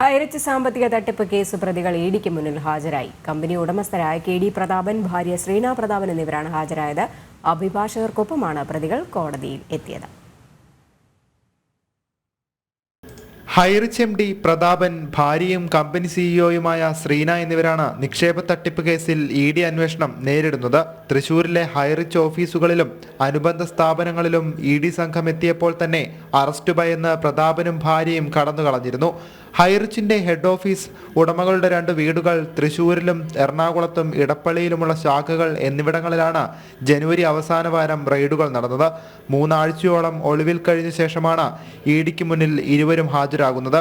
ഹൈറിച്ച് സാമ്പത്തിക തട്ടിപ്പ് കേസ് പ്രതികൾ ഇ ഡിക്ക് മുന്നിൽ ഹാജരായി. കമ്പനി ഉടമസ്ഥരായ കെ ഡി പ്രതാപൻ ഭാര്യ ശ്രീനാ പ്രതാപൻ എന്നിവരാണ് ഹാജരായത്. അഭിഭാഷകർക്കൊപ്പമാണ് പ്രതികൾ കോടതിയിൽ എത്തിയത്. ഹൈറിച്ച് എം ഡി പ്രതാപൻ ഭാര്യയും കമ്പനി സിഇഒയുമായ ശ്രീന എന്നിവരാണ് നിക്ഷേപ തട്ടിപ്പ് കേസിൽ ഇ ഡി അന്വേഷണം നേരിടുന്നത്. തൃശൂരിലെ ഹൈറിച്ച് ഓഫീസുകളിലും അനുബന്ധ സ്ഥാപനങ്ങളിലും ഇ ഡി സംഘം എത്തിയപ്പോൾ തന്നെ അറസ്റ്റ് ഭയന്ന് പ്രതാപനും ഭാര്യയും കടന്നുകളഞ്ഞിരുന്നു. ഹൈറിച്ചിന്റെ ഹെഡ് ഓഫീസ് ഉടമകളുടെ രണ്ട് വീടുകൾ തൃശൂരിലും എറണാകുളത്തും ഇടപ്പള്ളിയിലുമുള്ള ശാഖകൾ എന്നിവിടങ്ങളിലാണ് ജനുവരി അവസാന വാരം റെയ്ഡുകൾ നടന്നത്. മൂന്നാഴ്ചയോളം ഒളിവിൽ കഴിഞ്ഞ ശേഷമാണ് ഇ ഡിക്ക് മുന്നിൽ ഇരുവരും ഹാജരാകുന്നത്.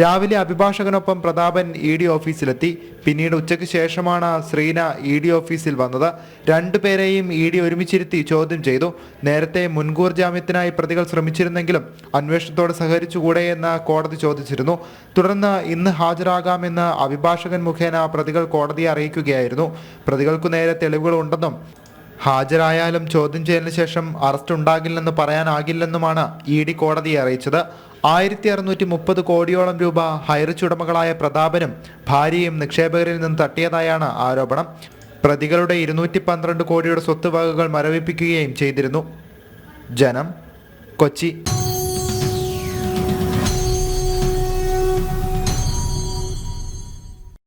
രാവിലെ അഭിഭാഷകനൊപ്പം പ്രതാപൻ ഇ ഡി ഓഫീസിലെത്തി. പിന്നീട് ഉച്ചയ്ക്ക് ശേഷമാണ് ശ്രീന ഇ ഡി ഓഫീസിൽ വന്നത്. രണ്ടുപേരെയും ഇ ഡി ഒരുമിച്ചിരുത്തി ചോദ്യം ചെയ്തു. നേരത്തെ മുൻകൂർ ജാമ്യത്തിനായി പ്രതികൾ ശ്രമിച്ചിരുന്നെങ്കിലും അന്വേഷണത്തോട് സഹകരിച്ചുകൂടെ എന്ന് കോടതി ചോദിച്ചിരുന്നു. തുടർന്ന് ഇന്ന് ഹാജരാകാമെന്ന് അഭിഭാഷകൻ മുഖേന പ്രതികൾ കോടതിയെ അറിയിക്കുകയായിരുന്നു. പ്രതികൾക്കു നേരെ തെളിവുകളുണ്ടെന്നും ഹാജരായാലും ചോദ്യം ചെയ്യലിന് ശേഷം അറസ്റ്റ് ഉണ്ടാകില്ലെന്ന് പറയാനാകില്ലെന്നുമാണ് ഇ ഡി കോടതിയെ അറിയിച്ചത്. ആയിരത്തി അറുന്നൂറ്റി മുപ്പത് കോടിയോളം രൂപ ഹൈറിച്ച് പ്രതാപനും ഭാര്യയും നിക്ഷേപകരിൽ നിന്ന് തട്ടിയതായാണ് ആരോപണം. പ്രതികളുടെ ഇരുന്നൂറ്റി പന്ത്രണ്ട് കോടിയുടെ സ്വത്ത് വകകൾ മരവിപ്പിക്കുകയും ചെയ്തിരുന്നു. ജനം കൊച്ചി.